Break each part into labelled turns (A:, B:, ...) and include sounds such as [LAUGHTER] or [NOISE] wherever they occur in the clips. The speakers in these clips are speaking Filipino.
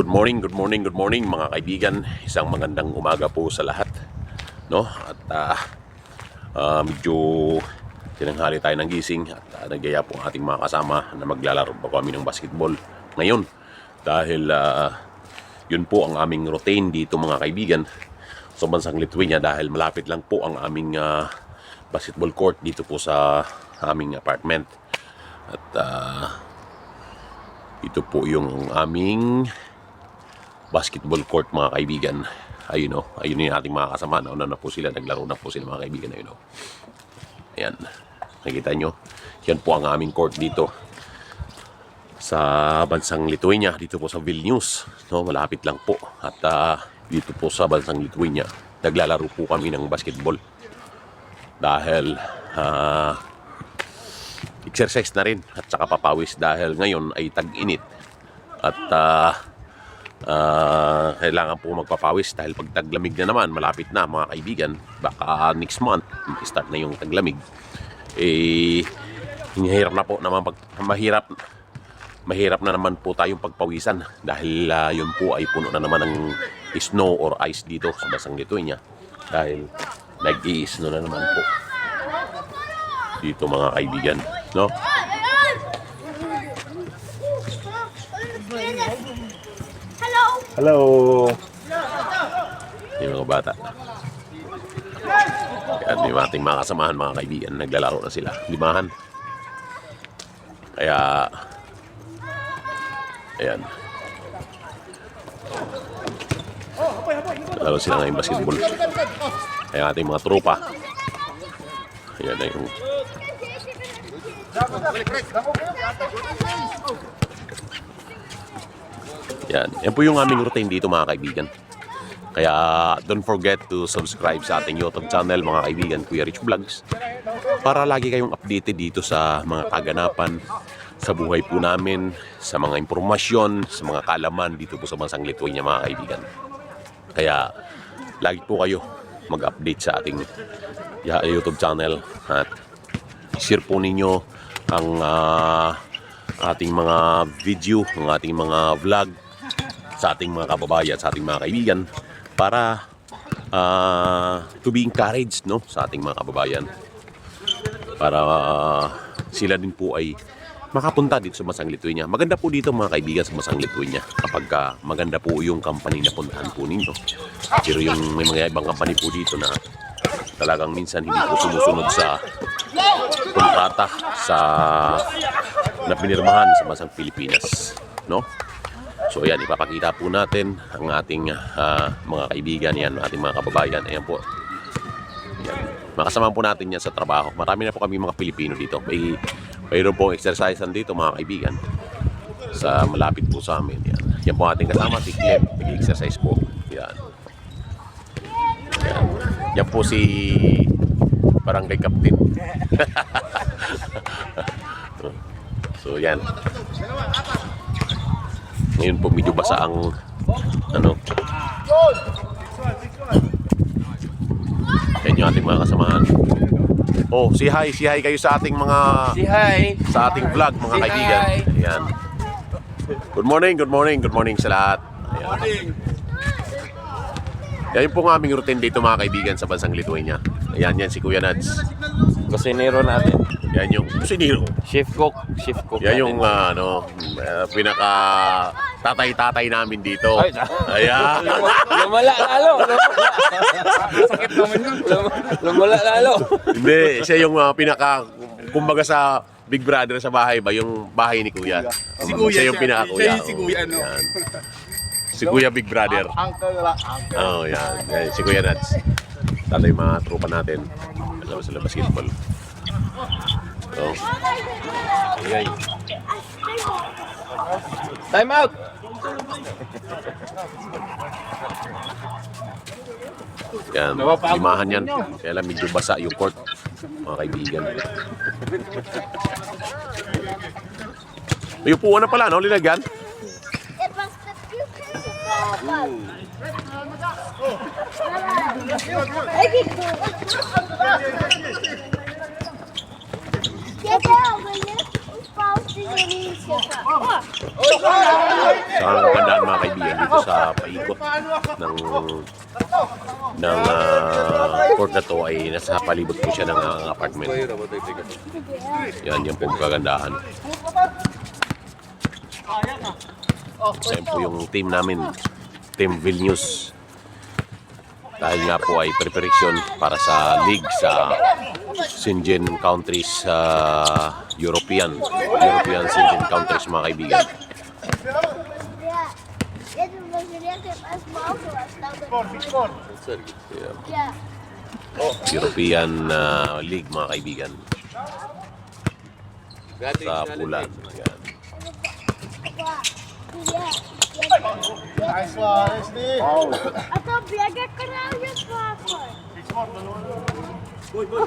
A: Good morning, good morning, good morning mga kaibigan. Isang magandang umaga po sa lahat. No? At ah, ah, medyo tinanghali tayo ng gising at uh, nagyaya po ang ating mga kasama na maglalaro po kami ng basketball ngayon. Dahil ah, yun po ang aming routine dito mga kaibigan sa bansang Lithuania dahil malapit lang po ang aming ah, basketball court dito po sa aming apartment. At ah, ito po yung aming basketball court mga kaibigan. Ayun o, ayun yung ating mga kasama. Nauna na po sila, naglaro na po sila mga kaibigan. Ayun o. Ayan. Nakikita nyo? Yan po ang aming court dito sa bansang Lithuania, dito po sa Vilnius. No, malapit lang po. At ah, dito po sa bansang Lithuania, naglalaro po kami ng basketball. Dahil ah, exercise na rin at saka papawis dahil ngayon ay tag-init. At ah, Ah, kailangan po magpapawis dahil pag taglamig na naman, malapit na mga kaibigan, baka next month, start na yung taglamig. Eh, hinihirap na po naman pag mahirap mahirap na naman po tayong pagpawisan dahil ah, yun po ay puno na naman ng snow or ice dito sa basang Lithuania dahil nag-i-snow na naman po dito mga kaibigan no
B: Hello.
A: Yung mga bata Yan yung ating mga mga kaibigan, naglalaro na sila. Limahan. Kaya, ayan. Lalo sila ngayon basketball. Kaya ating mga tropa. Ayan na yung Yan. Yan po yung aming routine dito mga kaibigan. Kaya don't forget to subscribe sa ating YouTube channel mga kaibigan, Kuya Rich Vlogs. Para lagi kayong updated dito sa mga kaganapan sa buhay po namin, sa mga impormasyon, sa mga kalaman dito po sa bansang Lithuania mga kaibigan. Kaya lagi po kayo mag-update sa ating YouTube channel at share po ninyo ang ah, ating mga video, ang ating mga vlog sa ating mga kababayan, sa ating mga kaibigan para ah, to be encouraged no sa ating mga kababayan para ah, sila din po ay makapunta dito sa Masang Lithuania. Maganda po dito mga kaibigan sa Masang Lithuania kapag ah, maganda po yung company na puntahan po ninyo. Pero yung may mga ibang company po dito na talagang minsan hindi po sumusunod sa kontrata sa na pinirmahan sa Masang Pilipinas. No? So yan, ipapakita po natin ang ating ah, mga kaibigan yan, ating mga kababayan. Ayan po. Yan. Makasama po natin yan sa trabaho. Marami na po kami mga Pilipino dito. May mayroon pong exercise dito mga kaibigan. Sa malapit po sa amin. Yan, yan po ating kasama, si Clem. Nag-exercise po. Yan. Yan. Yan po si Barangay Captain. [LAUGHS] so yan. Ngayon po medyo basa ang ano. Yan yung ating mga kasamahan. Oh, si hi, si hi kayo sa ating mga
C: Si hi.
A: sa ating vlog mga
C: Say
A: kaibigan.
C: hi.
A: Ayan. Good morning, good morning, good morning sa lahat. Ayan. Yan yung po ang aming routine dito mga kaibigan sa bansang Lithuania. Ayan, yan si Kuya Nads.
C: Kusinero natin.
A: Yan yung siniro.
C: Chef cook. Chef cook
A: Yan
C: natin.
A: yung ah, ano, ah, pinaka tatay-tatay namin dito.
C: Ay,
A: Ayan.
C: Lumala lalo. Sakit naman yun. Lumala lalo.
A: Hindi, siya yung ah, pinaka, kumbaga sa Big Brother sa bahay ba, yung bahay ni Kuya.
D: Si Kuya
A: siya yung pinaka Kuya.
D: Siya yung si Kuya, ano.
A: Yan. Si Kuya Big Brother.
D: Uncle lang, uncle.
A: Oh, yan. yan. Si Kuya Nats. Tatay yung mga tropa natin. Alam sila basketball. So, ayan.
C: Time out.
A: Yan, limahan yan. Kaya lang medyo basa yung court, mga kaibigan. May upuan na pala, no? Linagyan?
B: It was the
A: Sa ang magandaan mga
B: kaibigan dito sa paikot ng ng ah, court na to ay nasa palibot po siya ng ah, apartment. Yan, yan po ang kagandahan. Yan po yung team namin, Team Vilnius. Dahil nga po ay preparation para sa league sa Shingen countries sa uh, European European Shingen countries mga kaibigan
C: yeah.
B: European uh, League mga kaibigan sa pula ayan
C: Nice one, Steve. Oh. I thought Black Corral
B: was Boy, boy.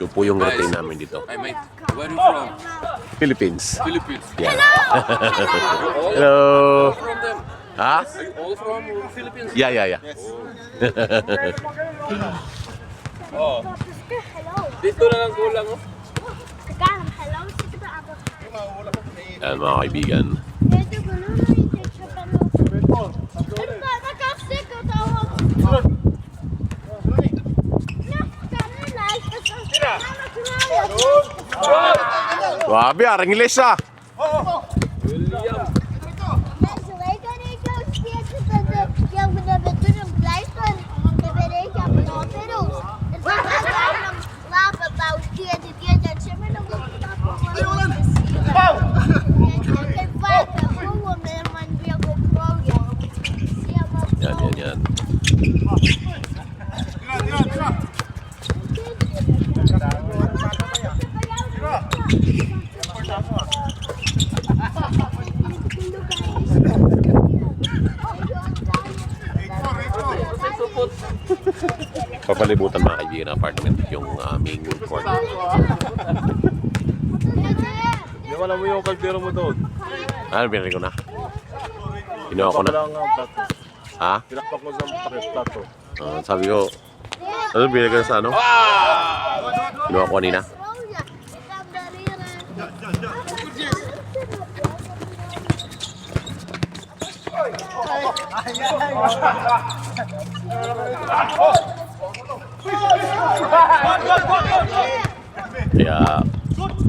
B: Yung po yung routine namin dito.
A: Hey mate, where are you from?
B: Philippines.
A: Philippines.
B: Yeah.
A: All
B: Hello. [LAUGHS]
A: from them.
B: Ha?
A: Are you all from Philippines?
B: Yeah, yeah, yeah.
A: Oh,
C: Hello. [LAUGHS]
A: dito na lang kulang oh.
C: Hello.
B: Yan mga kaibigan.
C: Ito gulo na yung teacher pero. Ano ba? Nakasik.
B: Grabe, ah, Ingles ah. Papalibutan mga kaibigan ng apartment yung aming court.
E: Hindi mo alam mo yung kaldero mo doon.
B: Ano, binili ko na. Ginawa ko na.
E: Wala.
B: Ha?
E: Pinakpak mo sa plato.
B: Ah, sabi ko, ano binili ko na sa ano? Ginawa ko kanina. Kaya,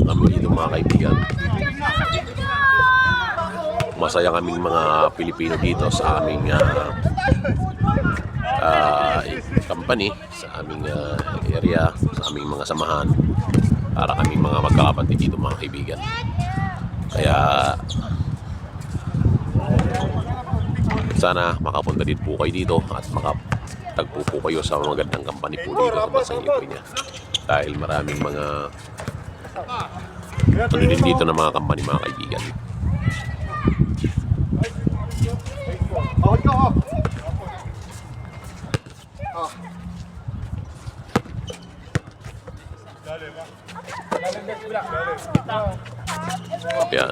B: kami dito mga kaibigan, masaya kaming mga Pilipino dito sa aming ah, ah, company, sa aming ah, area, sa aming mga samahan. Para kaming mga magkakapatid dito mga kaibigan. Kaya sana makapunta din po kayo dito at makatagpo po kayo sa magandang company po dito sa Bansang Lipunya. Dahil maraming mga ano din dito ng mga company mga kaibigan. Yan.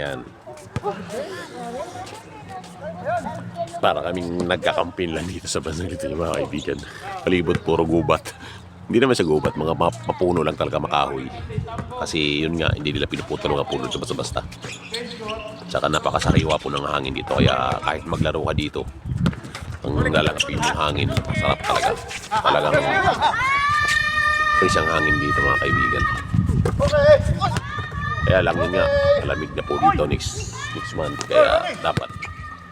B: Yan. Para kaming nagkakampin lang dito sa bansang ito yung mga kaibigan. Palibot puro gubat. Hindi naman sa gubat, mga map- mapuno lang talaga makahoy. Kasi yun nga, hindi nila pinuputol mga puno sa basta-basta.
A: Tsaka napakasariwa po ng hangin dito. Kaya kahit maglaro ka dito, ang lalakapin yung hangin, masarap talaga. Talagang fresh ang hangin dito mga kaibigan. Kaya lang yun nga, malamig na po dito next, next month. Kaya dapat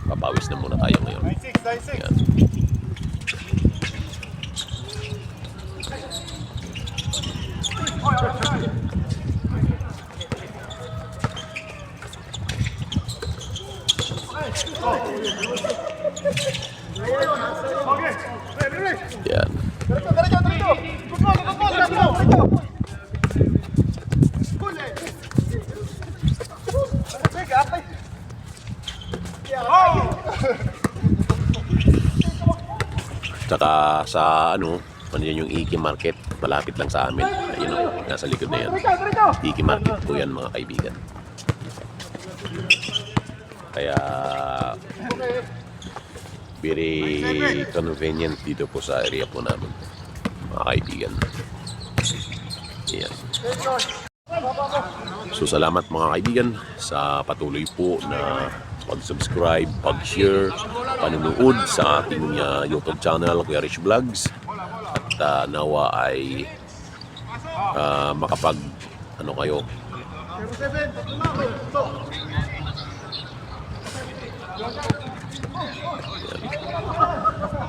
A: papawis na muna tayo ngayon. Yan. Yan. Tsaka sa ano, ano yan yung Iki Market, malapit lang sa amin. Ayun o, nasa likod na yan. Iki Market po yan mga kaibigan. Kaya very convenient dito po sa area po namin mga kaibigan. Ayan. So salamat mga kaibigan sa patuloy po na pag-subscribe, pag-share, panunood sa ating uh, YouTube channel Kuya Rich Vlogs. At uh, nawa ay uh, makapag ano kayo?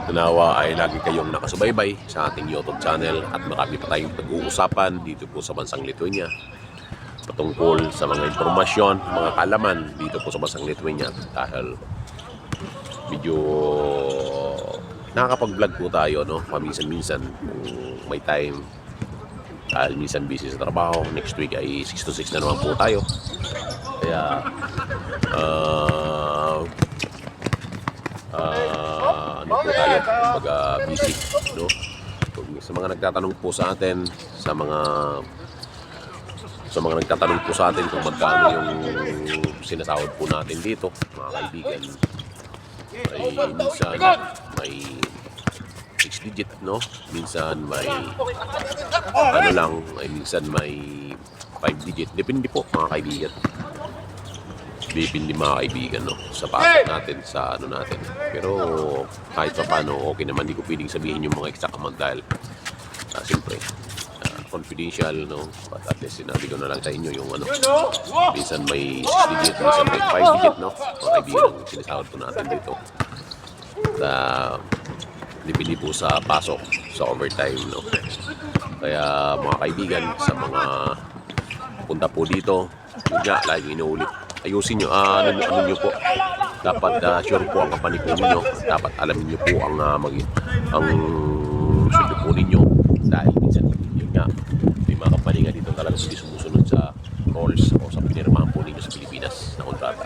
A: Nawa ay lagi kayong nakasubaybay sa ating YouTube channel at marami pa tayong pag-uusapan dito po sa bansang Lithuania patungkol sa mga impormasyon, mga kalaman dito po sa bansang Lithuania dahil medyo nakakapag-vlog po tayo no? Paminsan-minsan kung may time. Dahil minsan busy sa trabaho next week ay 6 to 6 na naman po tayo. Kaya ah ah, ano po tayo, kumbaga busy, no? Sa mga nagtatanong po sa atin, sa mga sa mga nagtatanong po sa atin kung magkano yung sinasahod po natin dito, mga kaibigan, ay minsan may 6 digit, no? Minsan may ano lang, ay minsan may 5 digit. Depende po, mga kaibigan bibindi mga kaibigan no sa pasok natin sa ano natin pero kahit pa paano okay naman hindi ko pwedeng sabihin yung mga exact amount dahil confidential no? But at least sinabi ko na lang sa inyo yung ano minsan may 6 digit minsan may 5 digit no? Mga kaibigan yung sinasahod po natin dito. Sa depende po sa pasok sa overtime no? Kaya mga kaibigan sa mga punta po dito yun nga lagi inuulit. Ayusin nyo ah, ano, ano nyo po? Dapat ah, sure po ang company po ninyo. Dapat alamin nyo po ang uh, mag ang sundo po ninyo. Dahil minsan nga may mga company nga dito talaga hindi sumusunod sa rules o sa pinirmahan po ninyo sa Pilipinas na kontrata.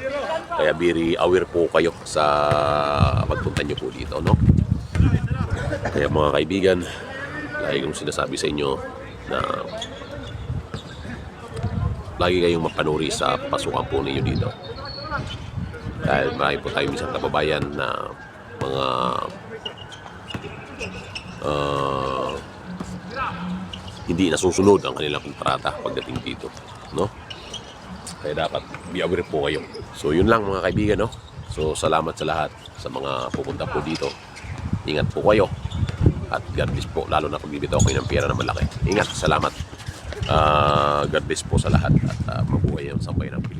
A: Kaya very aware po kayo sa pagpunta nyo po dito no? Kaya mga kaibigan lagi kong sinasabi sa inyo na lagi kayong mapanuri sa pasukan po ninyo dito. Dahil marami po tayo minsan kababayan na mga hindi nasusunod ang kanilang kontrata pagdating dito. No? Kaya dapat be aware po kayo. So yun lang mga kaibigan. No? So salamat sa lahat sa mga pupunta po dito. Ingat po kayo. At God bless po, lalo na kung bibitaw kayo ng pera na malaki. Ingat, salamat. Ah, God bless po sa lahat at uh, mabuhay ang sampay ng.